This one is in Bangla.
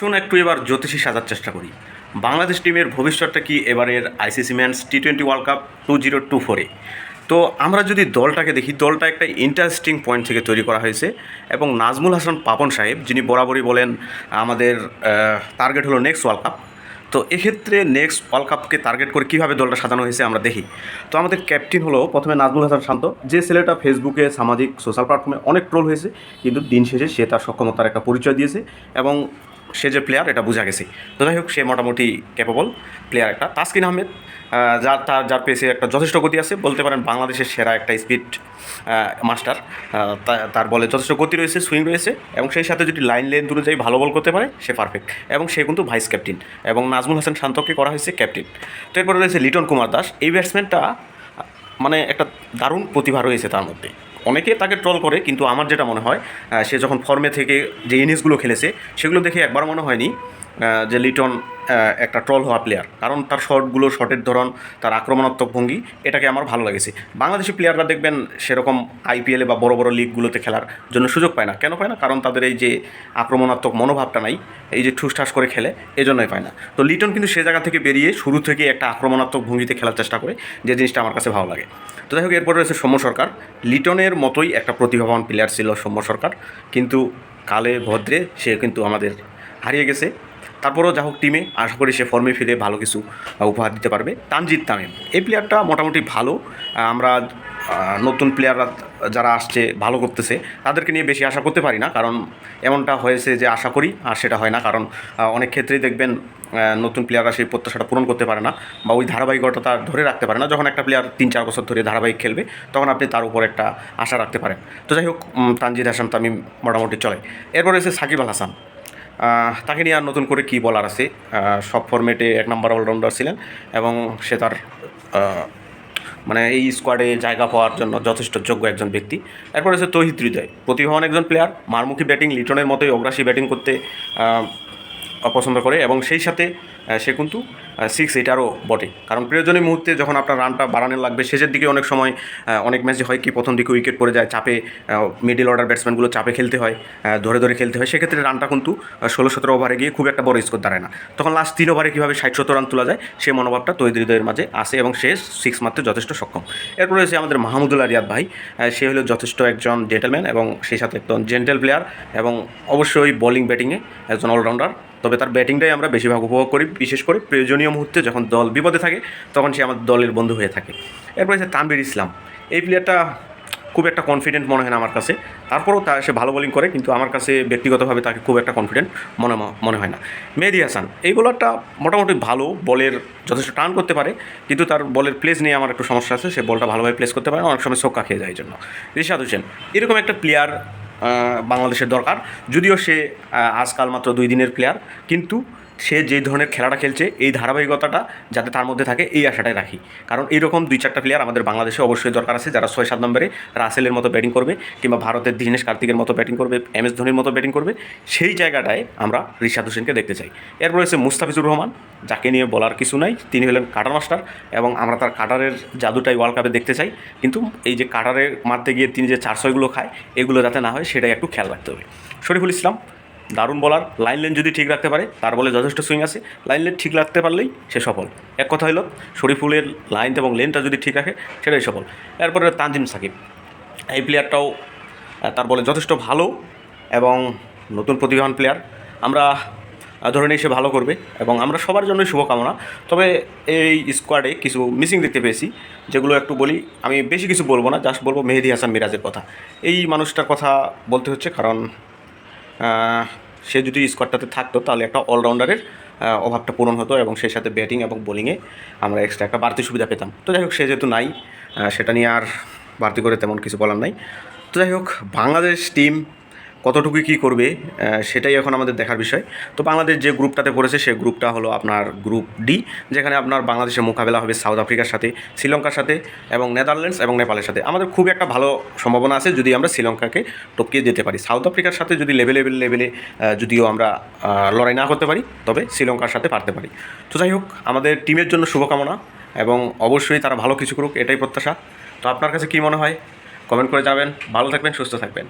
শুন, একটু এবার জ্যোতিষী সাজার চেষ্টা করি। বাংলাদেশ টিমের ভবিষ্যৎটা কি এবারের ICC men's T twenty World Cup two zero two ফোরে তো আমরা যদি দলটাকে দেখি, দলটা একটা ইন্টারেস্টিং পয়েন্ট থেকে তৈরি করা হয়েছে এবং নাজমুল হাসান পাপন সাহেব, যিনি বরাবরই বলেন, আমাদের টার্গেট হলো নেক্সট ওয়ার্ল্ড কাপ তো এক্ষেত্রে নেক্সট ওয়ার্ল্ড কাপকে টার্গেট করে কীভাবে দলটা সাজানো হয়েছে আমরা দেখি। তো আমাদের ক্যাপ্টেন হলো প্রথমে নাজমুল হাসান শান্ত, যে ছেলেটা ফেসবুকে সামাজিক সোশ্যাল প্ল্যাটফর্মে অনেক ট্রোল হয়েছে, কিন্তু দিন শেষে সে তার সক্ষমতার একটা পরিচয় দিয়েছে এবং সে যে প্লেয়ার এটা বোঝা গেছে। তো যাই হোক, সে মোটামুটি ক্যাপেবল প্লেয়ার একটা। তাসকিন আহমেদ যার, তার, যার পেসে একটা যথেষ্ট গতি আছে। বলতে পারেন বাংলাদেশের সেরা একটা স্পিড মাস্টার তার বলে যথেষ্ট গতি রয়েছে সুইং রয়েছে এবং সেই সাথে যদি লাইন লেন অনুযায়ী ভালো বল করতে পারে, সে পারফেক্ট এবং সে কিন্তু ভাইস ক্যাপ্টেন এবং নাজমুল হাসান শান্তকে করা হয়েছে ক্যাপ্টেন তো এরপরে রয়েছে লিটন কুমার দাস। এই ব্যাটসম্যানটা মানে একটা দারুণ প্রতিভা রয়েছে তার মধ্যে। অনেকে তাকে ট্রল করে, কিন্তু আমার যেটা মনে হয় সে যখন ফর্মে থেকে যে ইনিংসগুলো খেলেছে, সেগুলো দেখে একবার মনে হয়নি। যে লিটন একটা ট্রল হওয়া প্লেয়ার কারণ তার শটগুলো, শটের ধরন, তার আক্রমণাত্মক ভঙ্গি, এটাকে আমার ভালো লেগেছে। বাংলাদেশি প্লেয়াররা দেখবেন সেরকম আইপিএলে বা বড় বড় লিগগুলোতে খেলার জন্য সুযোগ পায় না। কেন পায় না? কারণ তাদের এই যে আক্রমণাত্মক মনোভাবটা নাই, এই যে ঠুসঠাস করে খেলে, এজন্যই পায় না। তো লিটন কিন্তু সে জায়গা থেকে বেরিয়ে শুরু থেকে একটা আক্রমণাত্মক ভঙ্গিতে খেলার চেষ্টা করে, যে জিনিসটা আমার কাছে ভালো লাগে। তো যাই হোক, এরপর রয়েছে সৌম্য সরকার। লিটনের মতোই একটা প্রতিভাবান প্লেয়ার ছিল সৌম্য সরকার। কিন্তু কালে ভদ্রে সে কিন্তু আমাদের হারিয়ে গেছে। তারপরেও যা হোক টিমে আশা করি সে ফর্মে ফিরে ভালো কিছু উপহার দিতে পারবে। তানজিদ তামিম, এই প্লেয়ারটা মোটামুটি ভালো। আমরা নতুন প্লেয়াররা যারা আসছে, ভালো করতেছে। তাদেরকে নিয়ে বেশি আশা করতে পারি না, কারণ এমনটা হয়েছে যে আশা করি, আর সেটা হয় না। কারণ অনেক ক্ষেত্রেই দেখবেন নতুন প্লেয়াররা সেই প্রত্যাশাটা পূরণ করতে পারে না, বা ওই ধারাবাহিকতা ধরে রাখতে পারে না। যখন একটা প্লেয়ার তিন, চার বছর ধরে ধারাবাহিক খেলবে, তখন আপনি তার উপর একটা আশা রাখতে পারেন। তো যাই হোক তানজিদ হাসান তামিম মোটামুটি চলে। এরপর রয়েছে সাকিব আল হাসান। তাকে নিয়ে আর নতুন করে কী বলার আছে? সব ফরম্যাটে এক নম্বর অলরাউন্ডার ছিলেন এবং সে তার মানে এই স্কোয়াডে জায়গা পাওয়ার জন্য যথেষ্ট যোগ্য একজন ব্যক্তি। এরপর হচ্ছে তহিদ হৃদয়। প্রতিভাবান একজন প্লেয়ার মারমুখী ব্যাটিং লিটনের মতোই অগ্রাসী ব্যাটিং করতে অপছন্দ করে এবং সেই সাথে সে কিন্তু সিক্স এইটারও বটে। কারণ প্রয়োজনীয় মুহূর্তে যখন আপনার রানটা বাড়ানো লাগবে, শেষের দিকে অনেক সময় অনেক ম্যাচে হয় কি প্রথম দিকে উইকেট পড়ে যায়, চাপে মিডিল অর্ডার ব্যাটসম্যানগুলো চাপে খেলতে হয় ধরে ধরে খেলতে হয়, সেক্ষেত্রে রানটা কিন্তু ষোলো সতেরো ওভারে গিয়ে খুব একটা বড় স্কোর দাঁড়ায় না। তখন লাস্ট তিন ওভারে কীভাবে ষাট সত্তর রান তোলা যায় সেই মনোভাবটা তৈরিদের মাঝে আসে এবং সে সিক্স মারতে যথেষ্ট সক্ষম। এরপর রয়েছে আমাদের মাহমুদুল্লাহ রিয়াদ ভাই। সে হলো যথেষ্ট একজন জেন্টেলম্যান এবং সেই সাথে একজন জেন্টেল প্লেয়ার এবং অবশ্যই বোলিং ব্যাটিংয়ে একজন অলরাউন্ডার তবে তার ব্যাটিংটাই আমরা বেশিরভাগ উপভোগ করি। বিশেষ করে প্রয়োজনীয় মুহূর্তে যখন দল বিপদে থাকে, তখন সে আমাদের দলের বন্ধু হয়ে থাকে। এরপরে হচ্ছে তানবির ইসলাম। এই প্লেয়ারটা খুব একটা কনফিডেন্ট মনে হয় না আমার কাছে। তারপরেও তা সে ভালো বোলিং করে, কিন্তু আমার কাছে ব্যক্তিগতভাবে তাকে খুব একটা কনফিডেন্ট মনে মনে হয় না। মেহেদি হাসান, এই বোলারটা মোটামুটি ভালো বলের যথেষ্ট টার্ন করতে পারে, কিন্তু তার বলের প্লেস নিয়ে আমার একটু সমস্যা আছে, সে বলটা ভালোভাবে প্লেস করতে পারে অনেক সময় সোক্কা খেয়ে যায় জন্য। রিশাদ হোসেন, এরকম একটা প্লেয়ার বাংলাদেশের দরকার, যদিও সে আজকাল মাত্র দুই দিনের প্লেয়ার কিন্তু সে যে ধরনের খেলাটা খেলছে, এই ধারাবাহিকতাটা যাতে তার মধ্যে থাকে, এই আশাটাই রাখি। কারণ এইরকম দুই চারটা প্লেয়ার আমাদের বাংলাদেশে অবশ্যই দরকার আছে, যারা ছয়, সাত নম্বরে রাসেলের মতো ব্যাটিং করবে কিংবা ভারতের দীনেশ কার্তিকের মতো ব্যাটিং করবে, এম এস ধোনির মতো ব্যাটিং করবে, সেই জায়গাটায় আমরা রিশাদ হোসেনকে দেখতে চাই। এরপর রয়েছে মুস্তাফিজুর রহমান, যাকে নিয়ে বলার কিছু নাই, তিনি হলেন কাটার মাস্টার এবং আমরা তার কাটারের জাদুটাই ওয়ার্ল্ড কাপে দেখতে চাই। কিন্তু এই যে কাটারের মারতে গিয়ে তিনি যে চার, ছয়গুলো খায়, এগুলো যাতে না হয়, সেটাই একটু খেয়াল রাখতে হবে। শরীফুল ইসলাম দারুণ বলার লাইন লেন যদি ঠিক রাখতে পারে, তার বলে যথেষ্ট সুইং আছে। লাইন লেন ঠিক রাখতে পারলেই সে সফল। এক কথা হলো, শরীফুলের লাইন এবং লেনটা যদি ঠিক রাখে, সেটাই সফল। এরপরে তানজিম সাকিব। এই প্লেয়ারটাও তার বলে যথেষ্ট ভালো এবং নতুন প্রতিভাবান প্লেয়ার আমরা ধরে নিই সে ভালো করবে এবং আমরা সবার জন্যই শুভকামনা। তবে এই স্কোয়াডে কিছু মিসিং দেখতে পেয়েছি, যেগুলো একটু বলি, আমি বেশি কিছু বলব না জাস্ট বলব মেহেদি হাসান মিরাজের কথা। এই মানুষটার কথা বলতে হচ্ছে কারণ সে যদি স্কোয়াডটাতে থাকতো, তাহলে একটা অলরাউন্ডারের অভাবটা পূরণ হতো এবং সেই সাথে ব্যাটিং এবং বোলিংয়ে আমরা এক্সট্রা একটা বাড়তি সুবিধা পেতাম। তো যাই হোক, সে যেহেতু নাই সেটা নিয়ে আর বাড়তি করে তেমন কিছু বলার নাই। তো যাই হোক, বাংলাদেশ টিম কতটুকু কী করবে সেটাই এখন আমাদের দেখার বিষয়। তো বাংলাদেশ যে গ্রুপটাতে পড়েছে সেই গ্রুপটা হলো আপনার গ্রুপ ডি, যেখানে আপনার বাংলাদেশের মোকাবেলা হবে সাউথ আফ্রিকার সাথে, শ্রীলঙ্কার সাথে এবং নেদারল্যান্ডস এবং নেপালের সাথে। আমাদের খুব একটা ভালো সম্ভাবনা আছে যদি আমরা শ্রীলঙ্কাকে টপকিয়ে যেতে পারি। সাউথ আফ্রিকার সাথে যদি লেভেল লেভেল লেভেলে যদিও আমরা লড়াই না করতে পারি, তবে শ্রীলঙ্কার সাথে পারতে পারি। তো যাই হোক, আমাদের টিমের জন্য শুভকামনা এবং অবশ্যই তারা ভালো কিছু করুক, এটাই প্রত্যাশা। তো আপনার কাছে কী মনে হয়? কমেন্ট করে যাবেন ভালো থাকবেন, সুস্থ থাকবেন।